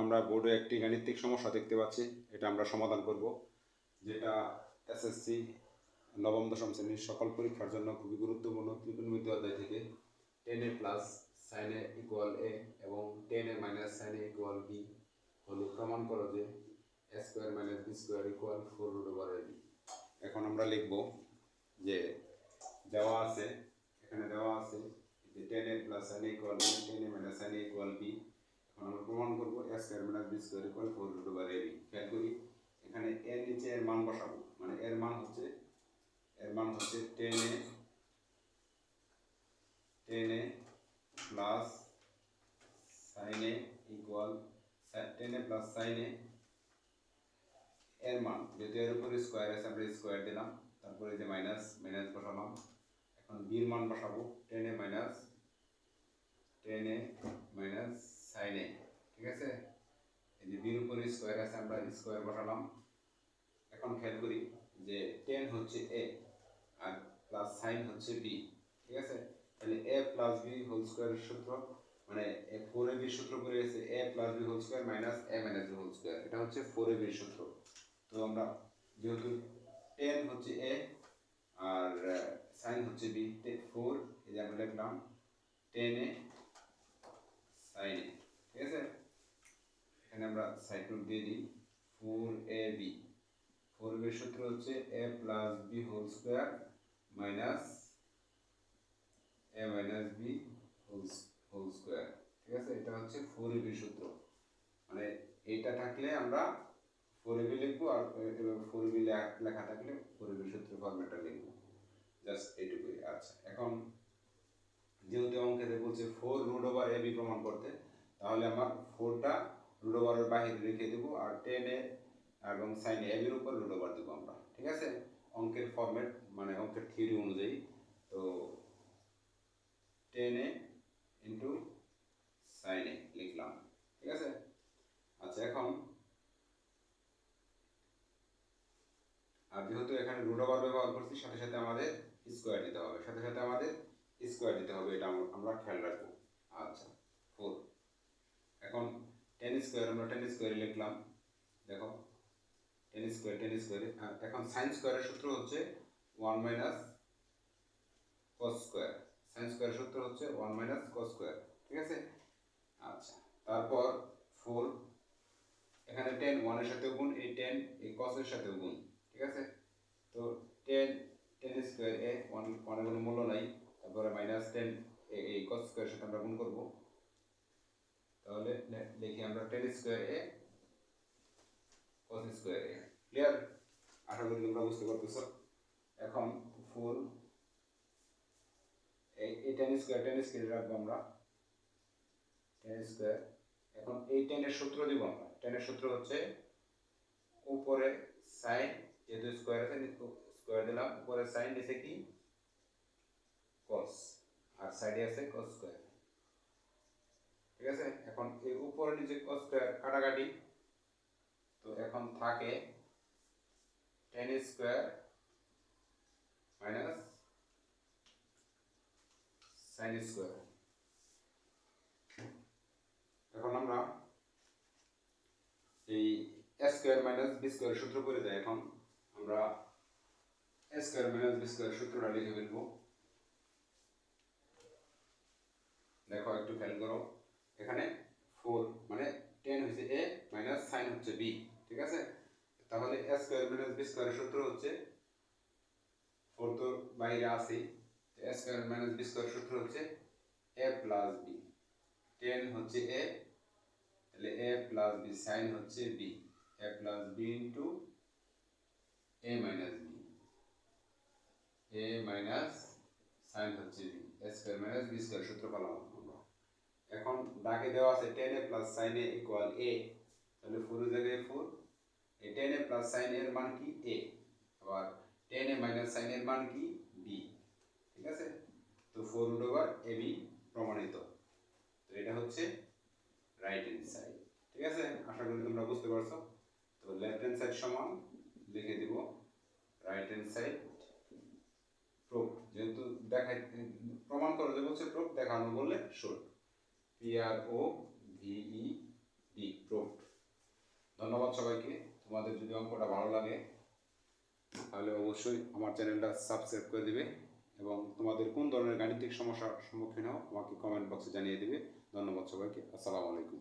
আমরা বোর্ডে একটি গাণিতিক সমস্যা দেখতে পাচ্ছি, এটা আমরা সমাধান করব, যেটা এসএসসি নবম দশম শ্রেণির সকল পরীক্ষার জন্য খুবই গুরুত্বপূর্ণ ত্রিকোণমিতি অধ্যায় থেকে tan A plus sine A equal A এবং tan A minus sine A equal B হলে প্রমাণ করো যে A square minus B square equal four root over B এখন আমরা লিখব যে দেওয়া আছে, এখানে দেওয়া আছে যে tan A plus sine A equal tan A minus sine A equal B প্রমাণ করব A square minus B square equal four root over A B খেয়াল করি। এখানে এর নিচে এর মান বসাবো মানে এর মান হচ্ছে, এর মান হচ্ছে tan A tan A plus sine A equal tan A plus sine A এর মান। যেহেতু এর উপরে স্কোয়ার আছে, আমরা স্কোয়ার দিলাম, তারপরে যে মাইনাস মাইনাস বসালাম। এখন বির মান বসাবো tan A minus tan A minus sine A ঠিক আছে এই যে বির উপরে স্কোয়ার আছে আমরা স্কোয়ার বসালাম। এখন খেয়াল করি যে টেন হচ্ছে এ আর প্লাস সাইন হচ্ছে বি ঠিক আছে? তাহলে এ প্লাস বি হোল স্কোয়ারের সূত্র মানে ফোর এ বির সূত্র করে গেছে A plus B whole square minus A minus B whole square এটা হচ্ছে ফোর এ বির সূত্র। তো আমরা যেহেতু টেন হচ্ছে এ আর সাইন হচ্ছে বি ফোর এই যে আমরা লিখলাম টেন এ সাইন এ, ঠিক আছে? এখানে আমরা সাইড দিয়ে দিই। Four A B. ফোর বির সূত্র হচ্ছে A plus B whole square minus A minus B whole whole square. ঠিক আছে? এটা হচ্ছে ফোর বির সূত্র। মানে এইটা থাকলে আমরা ফোর লিখব আর ফোর বি লেখা থাকলে ফোর সূত্র ফরম্যাটটা লিখব। জাস্ট এইটুকুই। আচ্ছা এখন যেহেতু অঙ্কেতে বলছে four root over A B প্রমাণ করতে, তাহলে আমার ফোরটা রুট বাহিরে রেখে দেবো আর টেনে এবং সাইন এ বির উপর রুট দেবো আমরা, ঠিক আছে? অঙ্কের ফরম্যাট মানে অঙ্কের থিওরি অনুযায়ী। তো tan A into sine A লিখলাম, ঠিক আছে? আচ্ছা এখন আর যেহেতু এখানে রুট ব্যবহার করছি, সাথে সাথে আমাদের স্কোয়ার দিতে হবে। সাথে সাথে আমাদের স্কোয়ার দিতে হবে, এটা আমরা খেয়াল রাখব। আচ্ছা। স্কোয়ার আমরা টেন স্কোয়ারে লিখলাম। দেখো টেন স্কোয়ার টেন স্কোয়ারে এখন সাইন স্কোয়ারের সূত্র হচ্ছে one minus cos square sine স্কোয়ারের সূত্র হচ্ছে ওয়ান মাইনাস কস স্কোয়ার ঠিক আছে? আচ্ছা তারপর ফোর এখানে টেন ওয়ানের সাথে গুণ, এই টেন এই কসের সাথে গুণ, ঠিক আছে? তো tan tan square A one ওয়ানের কোনো মূল্য নাই, তারপরে মাইনাস টেন এই কস স্কোয়ারের সাথে আমরা গুণ করব তাহলে লে- লিখি আমরা tan square A cos square A clear আশা করি তোমরা বুঝতে পারতেছো। এখন ফুল এই টেন স্কোয়ার টেন স্কোয়ার রাখব আমরা। টেন স্কোয়ার এখন এই টেনের সূত্র দিব আমরা। টেনের সূত্র হচ্ছে উপরে সাইন যেহেতু স্কোয়ার আছে স্কোয়ার দিলাম। উপরে সাইন নিচে কি? কস আর সাইডে আছে কস স্কোয়ার আছে? এখন এই উপরে নিচে স্কোয়ার কাটাকাটি। তো এখন থাকে tan square minus sine square এখন আমরা এই A square minus B square সূত্র করে যাই। এখন আমরা A square minus B square সূত্রটা লিখে ফেলব। দেখো, একটু খেয়াল করো। এখানে ফোর মানে টেন হচ্ছে এ মাইনাস সাইন হচ্ছে বি ঠিক আছে? তাহলে এ স্কোয়ার মাইনাস বি স্কোয়ারের সূত্র হচ্ছে ফোর তো বাইরে আসি A square minus B square সূত্র হচ্ছে এ প্লাস বি টেন হচ্ছে এ তাহলে এ প্লাস বি সাইন হচ্ছে B A plus B into A minus B A minus sine হচ্ছে B A square minus B square সূত্র পেলাম এখন ডাকে দেওয়া আছে tan A plus sine A equal A তাহলে ফোর জায়গায় ফোর এই টেন এ প্লাস সাইন এর মান কি? এ আবার টেন এ মাইনাস সাইন এর মান কি? বি ঠিক আছে? তো four root over A B প্রমাণিত। তো এটা হচ্ছে রাইট হ্যান্ড সাইড ঠিক আছে? আশা করি তোমরা বুঝতে পারছ। তো লেফট হ্যান্ড সাইড সমান লিখে দিব। রাইট হ্যান্ড সাইড প্রুফ যেহেতু দেখাই প্রমাণ করো যে বলছে প্রুফ দেখানো বললে শোট পিআরও ভিই ডি ধন্যবাদ সবাইকে। তোমাদের যদি অঙ্কটা ভালো লাগে, তাহলে অবশ্যই আমার চ্যানেলটা সাবস্ক্রাইব করে দিবে এবং তোমাদের কোন ধরনের গাণিতিক সমস্যার সম্মুখীন হও, আমাকে কমেন্ট বক্সে জানিয়ে দিবে। ধন্যবাদ সবাইকে। আসসালামু আলাইকুম।